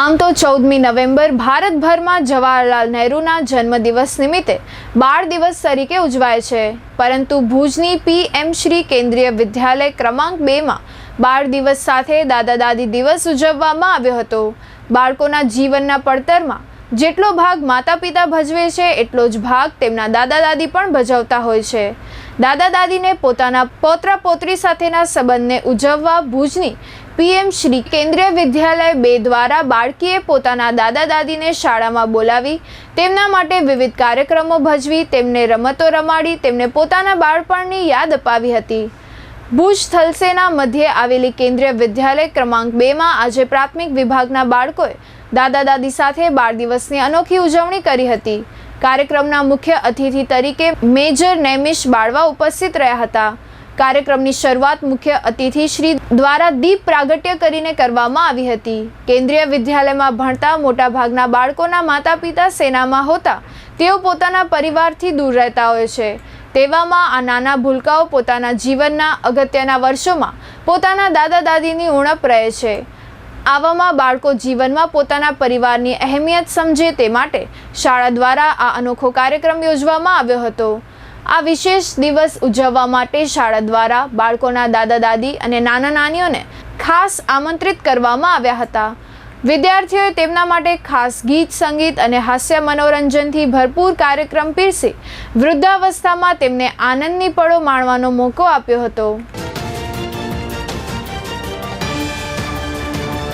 આમ તો ચૌદમી નવેમ્બર ભારતભરમાં જવાહરલાલ નહેરુના જન્મદિવસ નિમિત્તે બાળ દિવસ તરીકે ઉજવાય છે. પરંતુ ભુજની પીએમ શ્રી કેન્દ્રીય વિદ્યાલય ક્રમાંક બેમાં બાળ દિવસ સાથે દાદા દાદી દિવસ ઉજવવામાં આવ્યો હતો. બાળકોના જીવનના પડતરમાં જેટલો ભાગ માતા પિતા ભજવે છે, એટલો જ ભાગ તેમના દાદા દાદી પણ ભજવતા હોય છે. દાદા દાદીને પોતાના પોત્રા પોત્રી સાથેના સંબંધને ઉજવવા ભુજની પીએમ શ્રી કેન્દ્રીય વિદ્યાલય બે દ્વારા બાળકીએ પોતાના દાદા દાદીને શાળામાં બોલાવી, તેમના માટે વિવિધ કાર્યક્રમો ભજવી, તેમને રમતો રમાડી, તેમને પોતાના બાળપણની યાદ અપાવી હતી. ભુજ થલસેના મધ્યે આવેલી કેન્દ્રીય વિદ્યાલય ક્રમાંક બેમાં આજે પ્રાથમિક વિભાગના બાળકોએ દાદા દાદી સાથે બાળ દિવસની અનોખી ઉજવણી કરી હતી. કાર્યક્રમના મુખ્ય અતિથિ તરીકે મેજર નૈમિશ બાળવા ઉપસ્થિત રહ્યા હતા. કાર્યક્રમની શરૂઆત મુખ્ય અતિથિ શ્રી દ્વારા દીપ પ્રાગટ્ય કરીને કરવામાં આવી હતી. કેન્દ્રીય વિદ્યાલયમાં ભણતા મોટાભાગના બાળકોના માતા પિતા સેનામાં હોતા તેઓ પોતાના પરિવારથી દૂર રહેતા હોય છે. તેવામાં આ નાના ભૂલકાઓ પોતાના જીવનના અગત્યના વર્ષોમાં પોતાના દાદા દાદીની ઉણપ રહે છે. આવામાં બાળકો જીવનમાં પોતાના પરિવારની અહેમિયત સમજે તે માટે શાળા દ્વારા આ અનોખો કાર્યક્રમ યોજવામાં આવ્યો હતો. આ વિશેષ દિવસ ઉજવવા માટે શાળા દ્વારા બાળકોના દાદા દાદી અને નાના નાનીઓને ખાસ આમંત્રિત કરવામાં આવ્યા હતા. વિદ્યાર્થીઓએ તેમના માટે ખાસ ગીત સંગીત અને હાસ્ય મનોરંજનથી ભરપૂર કાર્યક્રમ પીરસી વૃદ્ધાવસ્થામાં તેમને આનંદની પળો માણવાનો મોકો આપ્યો હતો.